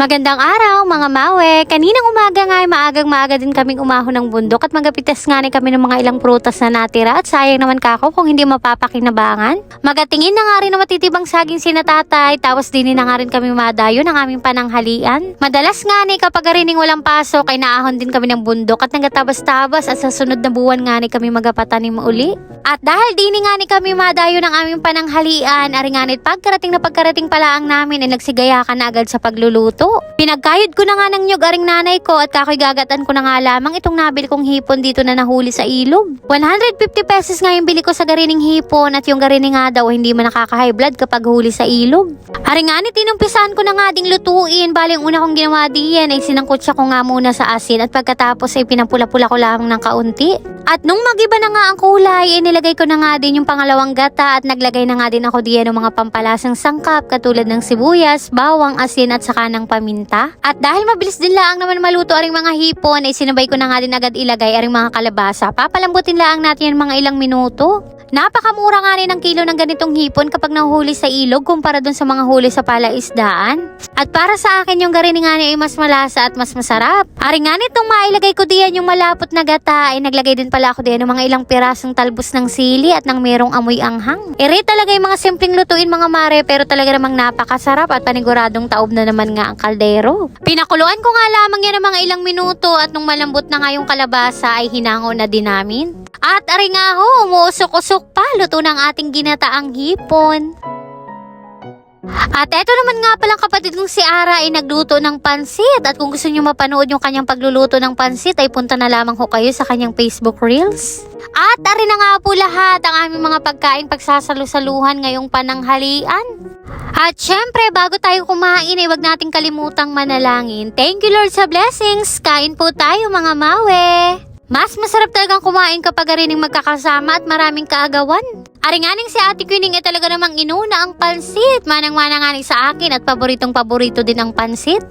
Magandang araw mga mawe. Kaninang umaga nga ay maagang maaga din kaming umahon ng bundok at magapitas nga ni kami ng mga ilang prutas na natira at sayang naman kako kung hindi mapapakinabangan. Magatingin na nga rin na matitibang saging sinatatay tapos din na nga rin kami madayo ng aming pananghalian. Madalas nga ni kapag rining walang pasok ay naahon din kami ng bundok at nagatabas-tabas at sa sunod na buwan nga ni kami magapatanim uli. At dahil din nga ni kami madayo ng aming pananghalian, ari nga nit pagkarating na pagkarating pala ang namin ay nagsigaya ka na agad sa pagluluto. Pinagkayod ko na nga ng nyug aring nanay ko at kakoy gagatan ko na nga lamang itong nabili kong hipon dito na nahuli sa ilog. 150 pesos nga yung bili ko sa garining hipon at yung garining nga daw hindi man nakaka-high blood kapag huli sa ilog. Ari nga nit inumpisahan ko na nga ding lutuin. Bali ang una kong ginawa diyan ay sinangkot siya ko nga muna sa asin at pagkatapos ay pinampula-pula ko lamang ng kaunti. At nung magiba na nga ang kulay, eh, nilagay ko na nga din yung pangalawang gata at naglagay na nga din ako diyan ng mga pampalasang sangkap katulad ng sibuyas, bawang, asin at saka ng paminta. At dahil mabilis din lang naman maluto aring mga hipon, ay sinabay ko na nga din agad ilagay aring mga kalabasa. Papalambutin lang natin yung mga ilang minuto. Napakamura nga rin ang kilo ng ganitong hipon kapag nahuhuli sa ilog kumpara dun sa mga huli sa palaisdaan. At para sa akin yung garini nga ay mas malasa at mas masarap. Ari nga nitong mailagay ko diyan yung malapot na gata ay naglagay din pala ako diyan ng mga ilang pirasong talbos ng sili at ng merong amoy anghang. Ere talaga yung mga simpleng lutuin mga mare pero talaga namang napakasarap at paniguradong taob na naman nga ang kaldero. Pinakuluan ko nga lamang yan ng mga ilang minuto at nung malambot na nga yung kalabasa ay hinango na din namin. At ari nga ho, umuusok-usok pa, luto ng ating ginataang hipon. At eto naman nga palang kapatid kong si Ara ay nagluto ng pansit. At kung gusto nyo mapanood yung kanyang pagluluto ng pansit ay punta na lamang ho kayo sa kanyang Facebook Reels. At ari na nga po lahat ang aming mga pagkain pagsasalusaluhan ngayong pananghalian. At syempre, bago tayo kumain, ay wag nating kalimutang manalangin. Thank you Lord sa blessings. Kain po tayo mga mawe. Mas masarap talagang kumain kapag arining magkakasama at maraming kaagawan. Aringaning si Ate Queenie ay talaga namang inuna ang pansit. Manang-mana nga ni sa akin at paboritong paborito din ang pansit.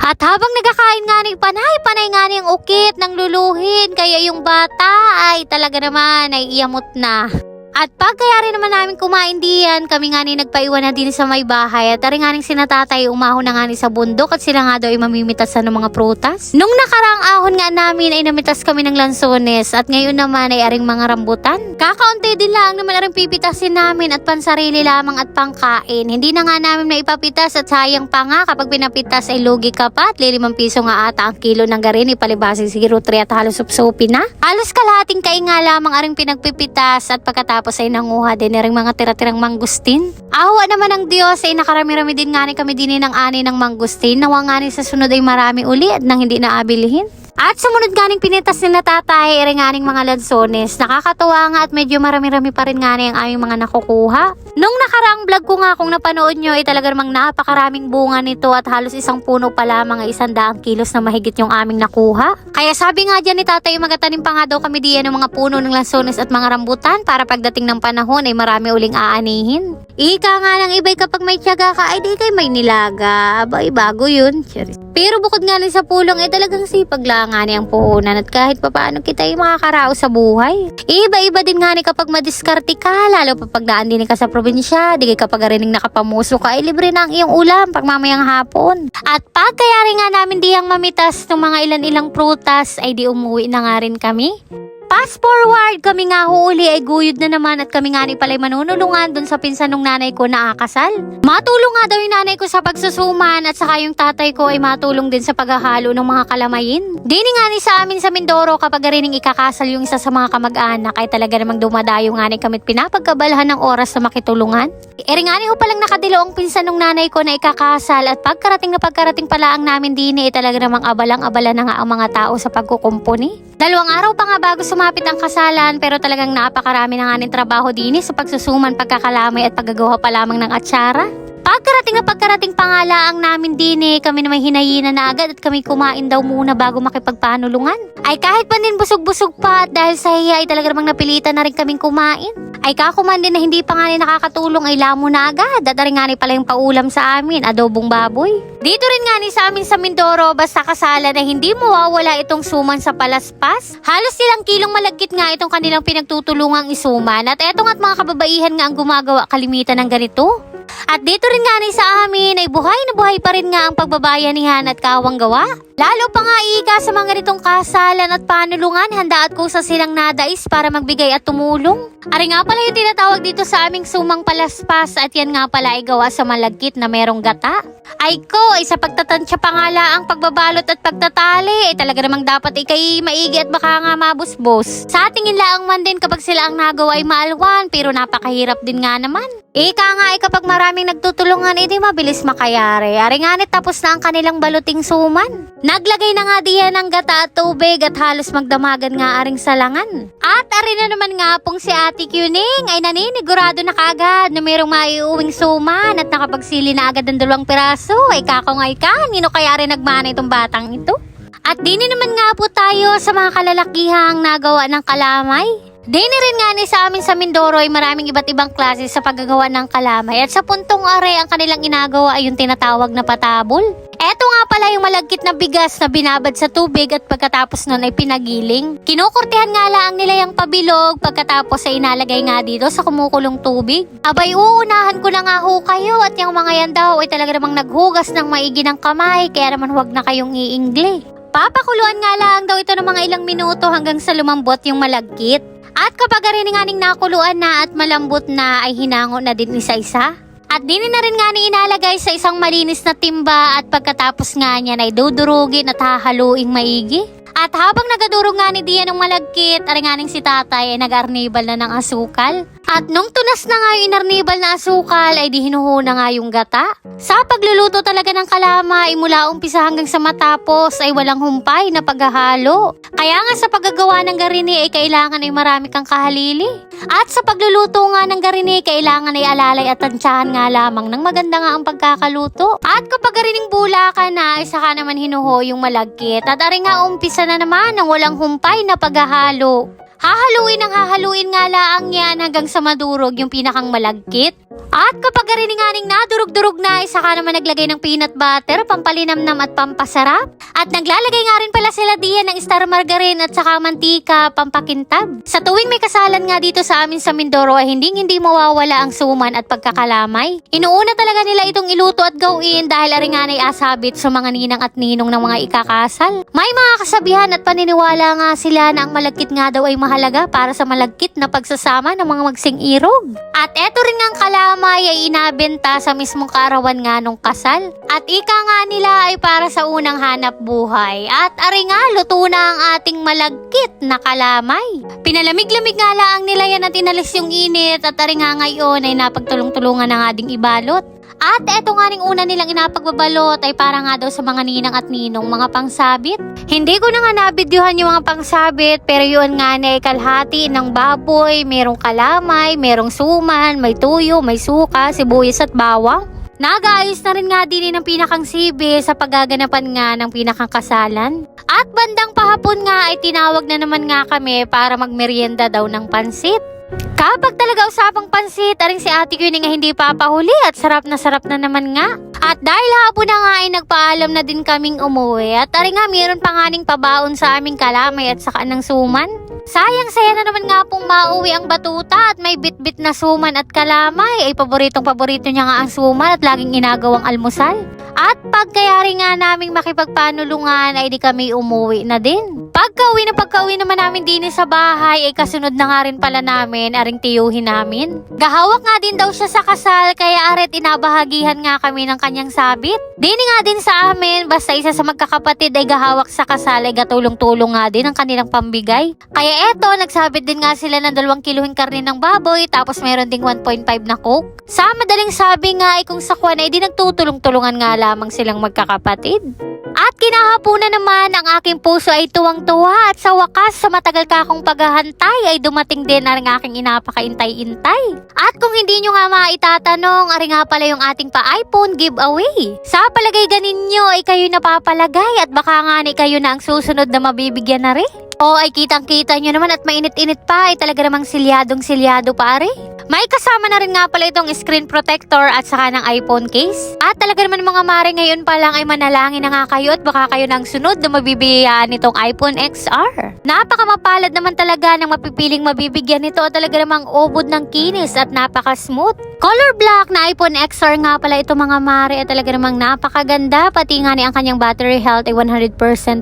At habang nagkakain nga ni panay, panay nga ang ukit ng luluhin. Kaya yung bata ay talaga naman ay iyamot na. At pag kaya rin naman namin kumain diyan, kami nga ni nagpaiwan na din sa may bahay at ari nga ning sinatatay umahon na nga ni sa bundok at sila nga daw ay mamimitasan ng mga prutas. Nung nakaraang ahon nga namin ay namitas kami ng lansones at ngayon naman ay aring mga rambutan. Kakaunti din lang naman aring pipitasin namin at pansarili lamang at pangkain. Hindi na nga namin maipapitas at sayang pa nga kapag pinapitas ay lugi ka pa at lilimang piso nga ata ang kilo ng garin ipalibasig siguro 3 at halos supsupi na. Halos kalahating kainga lamang aring pinagpipitas at pagkatapos tapos ay nanguha din na rin mga tira-tirang mangustin. Awa naman ng Diyos ay nakarami-rami din nga ni kami din ng ani ng mangustin. Nawa nga ni sa sunod ay marami uli at nang hindi naabilihin. At sumunod ganing pinitas ni na tatay, ere nga mga lansones. Nakakatuwa nga at medyo marami-rami pa rin nga ang aming mga nakukuha. Nung nakaraang vlog ko nga kung napanood nyo ay talaga namang napakaraming bunga nito at halos isang puno pa lamang ay isang daang kilos na mahigit yung aming nakuha. Kaya sabi nga dyan ni tatay magatanim pa nga daw kami diyan ng mga puno ng lansones at mga rambutan para pagdating ng panahon ay marami uling aanihin. Ika nga ng ibay kapag may tiyaga ka ay di kay may nilaga. Abay, bago yun. Pero bukod nga sa pulong ay talagang sipag lang nga ni ang puhunan at kahit papaano kita ay makakaraos sa buhay. Iba-iba din nga ni kapag madiskarte ka, lalo pa pag daan din ka sa probinsya, di kapag arining nakapamuso ka, ay libre na ang iyong ulam pag mamayang hapon. At pag kaya rin nga namin diyang mamitas ng mga ilan-ilang prutas, ay di umuwi na nga rin kami. Fast forward, kami nga huli ay guyod na naman at kami nga ni pala'y manunulungan dun sa pinsan ng nanay ko na akasal. Matulong nga daw yung nanay ko sa pagsusuman at saka yung tatay ko ay matulong din sa paghahalo ng mga kalamayin. Dini nga ni sa amin sa Mindoro kapag rining ikakasal yung isa sa mga kamag-anak ay talaga namang dumadayo nga ni kami at pinapagkabalahan ng oras na makitulungan. Eri nga ni ho palang nakadilo ang pinsan ng nanay ko na ikakasal at pagkarating na pagkarating pala ang namin dini ay talaga namang abalang-abala na nga ang mga tao sa pagkukumpuni. Dalawang araw pa nga bago sumapit ang kasalan pero talagang napakarami na nga ng trabaho din sa pagsusuman, pagkakalamay at paggagawa pa lamang ng atsara. Pagkarating na pagkarating pangala ang namin din eh, kami na may hinayinan na agad at kami kumain daw muna bago makipagpanulungan. Ay kahit pa din busog-busog pa at dahil sa hiya ay talaga namang napilitan na rin kaming kumain. Ay kakuman din na hindi pa nga rin nakakatulong ay lamo na agad at nga ni pala yung paulam sa amin, adobong baboy. Dito rin nga ni sa amin sa Mindoro basta kasala na hindi mawawala itong suman sa palaspas. Halos silang kilong malagkit nga itong kanilang pinagtutulungang isuman at etong at mga kababaihan nga ang gumagawa kalimitan ng ganito. At dito rin nga ni sa amin buhay na buhay pa rin nga ang pagbabayanihan at kawang gawa. Lalo pa nga ika sa mga ganitong kasalan at panulungan, handa at kusa silang nadais para magbigay at tumulong. Ari nga pala yung tinatawag dito sa aming sumang palaspas at yan nga pala ay gawa sa malagkit na merong gata. Ay ko, ay sa pagtatansya pa nga ang pagbabalot at pagtatali, ay talaga namang dapat ikay maigi at baka nga mabusbos. Sa tingin laang man din kapag sila ang nagawa ay maalwan, pero napakahirap din nga naman. Ika nga ay kapag maraming nagtutulungan, edi mabilis makayari. Ari nga ni tapos na ang kanilang baluting suman. Naglagay na nga diyan ng gata at tubig at halos magdamagan nga aring salangan. At ari na naman nga pong si Ate Kuning ay naninigurado na kaagad na mayroong maiuwing suman at nakapagsili na agad ng dalawang piraso. Ay kakongay ka, nino kaya rin nagmana itong batang ito? At dini naman nga po tayo sa mga kalalakihang nagawa ng kalamay. Dini rin nga ni sa amin sa Mindoro ay maraming iba't ibang klase sa paggagawa ng kalamay at sa puntong are ang kanilang inagawa ay yung tinatawag na patabol. Eto nga pala yung malagkit na bigas na binabad sa tubig at pagkatapos nun ay pinagiling. Kinukurtihan nga lang nila yung pabilog pagkatapos ay inalagay nga dito sa kumukulong tubig. Abay uunahan ko na nga ho kayo at yung mga yan daw ay talaga namang naghugas ng maigi ng kamay kaya naman huwag na kayong iingle. Papakuluan nga lang daw ito ng mga ilang minuto hanggang sa lumambot yung malagkit. At kapag rin nga ning nakuluan na at malambot na ay hinango na din isa-isa. At din na rin nga ni inalagay sa isang malinis na timba at pagkatapos nga niyan ay dudurugin at hahaluing maigi. At habang nagadurog nga ni Dian ng malagkit, aringaning si tatay ay nag-arnibal na ng asukal. At nung tunas na nga yung inarnibal na asukal ay di hinuhuna nga yung gata. Sa pagluluto talaga ng kalama ay mula umpisa hanggang sa matapos ay walang humpay na paghahalo. Kaya nga sa paggagawa ng garini ay kailangan ay marami kang kahalili. At sa pagluluto nga ng garini kailangan ay alalay at tansyahan nga lamang ng maganda nga ang pagkakaluto. At kapag garining bula ka na ay saka naman hinuho yung malagkit. At ari nga umpisa na naman ng walang humpay na paghahalo. Hahaluin ang hahaluin nga laang yan hanggang sa madurog yung pinakang malagkit. At kapag garining aning nadurog-durog na, ay saka naman naglagay ng peanut butter, pampalinamnam at pampasarap. At naglalagay nga rin pala sila diyan ng star margarine at saka mantika, pampakintab. Sa tuwing may kasalan nga dito sa amin sa Mindoro ay hindi hindi mawawala ang suman at pagkakalamay. Inuuna talaga nila itong iluto at gawin dahil aringanay asabit sa mga ninang at ninong ng mga ikakasal. May mga kasabihan at paniniwala nga sila na ang malagkit nga daw ay mahalaga para sa malagkit na pagsasama ng mga magsing irog. At eto rin nga ang kalamay ay inabenta sa mismong kaarawan nga nung kasal. At ika nga nila ay para sa unang hanap buhay. At ari nga, luto na ang ating malagkit na kalamay. Pinalamig-lamig nga lang nila yan at inalis yung init at ari nga ngayon ay napagtulong-tulungan ng ading ibalot. At eto nga ning una nilang inapagbabalot ay para nga daw sa mga ninang at ninong mga pangsabit. Hindi ko na nga nabidyohan yung mga pangsabit pero yun nga na kalhati ng baboy, merong kalamay, merong suman, may tuyo, may suka, sibuyas at bawang. Nag-aayos na rin nga din ng pinakang sibi sa paggaganapan nga ng pinakang kasalan. At bandang pahapon nga ay tinawag na naman nga kami para magmerienda daw ng pansit. Kapag talaga usapang pansit, aring si ate ko nga hindi papahuli at sarap na sarap na naman nga. At dahil hapon na nga ay nagpaalam na din kaming umuwi at aring nga mayroon pa nga pabaon sa aming kalamay at saka ng suman. Sayang saya na naman nga pong mauwi ang batuta at may bit-bit na suman at kalamay ay paboritong paborito niya nga ang suman at laging inagawang almusal. At pagkayari nga naming makipagpanulungan ay di kami umuwi na din. Pagka-uwi na pagka-uwi naman namin din sa bahay ay kasunod na nga rin pala namin aring tiyuhin namin. Gahawak nga din daw siya sa kasal kaya aret inabahagihan nga kami ng kanyang sabit. Dini nga din sa amin basta isa sa magkakapatid ay gahawak sa kasal ay gatulong-tulong nga din ang kanilang pambigay. Kaya eto nagsabit din nga sila ng dalawang kiluhing karne ng baboy tapos meron ding 1.5 na coke. Sa madaling sabi nga ay kung sa kwan ay di nagtutulong-tulungan nga lamang silang magkakapatid. Kinahapunan naman ang aking puso ay tuwang-tuwa at sa wakas sa matagal ka akong paghahantay ay dumating din ang aking inapakaintay-intay. At kung hindi nyo nga maitatanong, ari nga pala yung ating pa-iPhone giveaway. Sa palagay ganin nyo ay kayo napapalagay at baka nga ni kayo na ang susunod na mabibigyan na rin. O ay kitang-kita nyo naman at mainit-init pa ay talaga namang silyadong silyado pare. May kasama na rin nga pala itong screen protector at saka ng iPhone case. At talaga naman mga mare ngayon pa lang ay manalangin na nga kayo at baka kayo ng sunod na mabibigyan nitong iPhone XR. Napaka mapalad naman talaga ng mapipiling mabibigyan nito at talaga namang ubod ng kinis at napaka smooth. Color black na iPhone XR nga pala ito mga mare at talaga namang napakaganda pati nga ni ang kanyang battery health ay 100%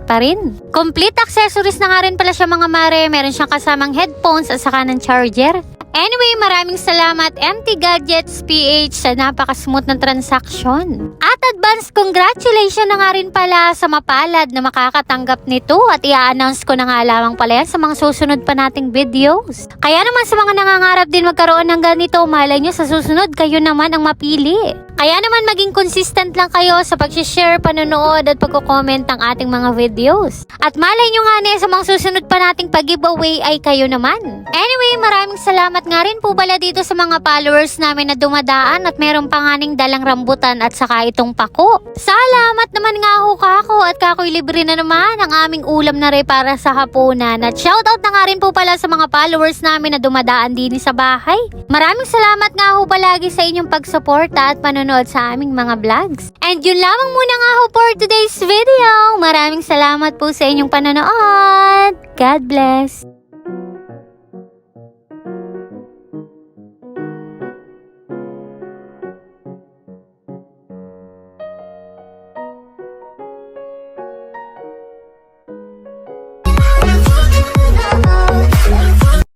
pa rin. Complete accessories na nga rin pala siya mga mare. Meron siyang kasamang headphones at saka ng charger. Anyway, maraming salamat MT Gadgets PH sa napaka-smooth ng transaction. At advance congratulations na nga rin pala sa mapalad na makakatanggap nito at i-announce ko na nga lamang pala yan sa mga susunod pa nating videos. Kaya naman sa mga nangangarap din magkaroon ng ganito, malay nyo sa susunod kayo naman ang mapili. Kaya naman maging consistent lang kayo sa pag-share, panonood at pagko-comment ng ating mga videos. At malay nyo nga na sa mga susunod pa nating pag-giveaway ay kayo naman. Anyway, maraming salamat nga rin po pala dito sa mga followers namin na dumadaan at meron pa nga dalang rambutan at saka itong pako. Salamat naman nga ho kako at kako'y libre na naman ang aming ulam na rin para sa hapunan. At shoutout na nga rin po pala sa mga followers namin na dumadaan din sa bahay. Maraming salamat nga ho palagi sa inyong pagsuporta at panonood sa aming mga vlogs. And yun lamang muna nga ho for today's video. Maraming salamat po sa inyong panonood. God bless.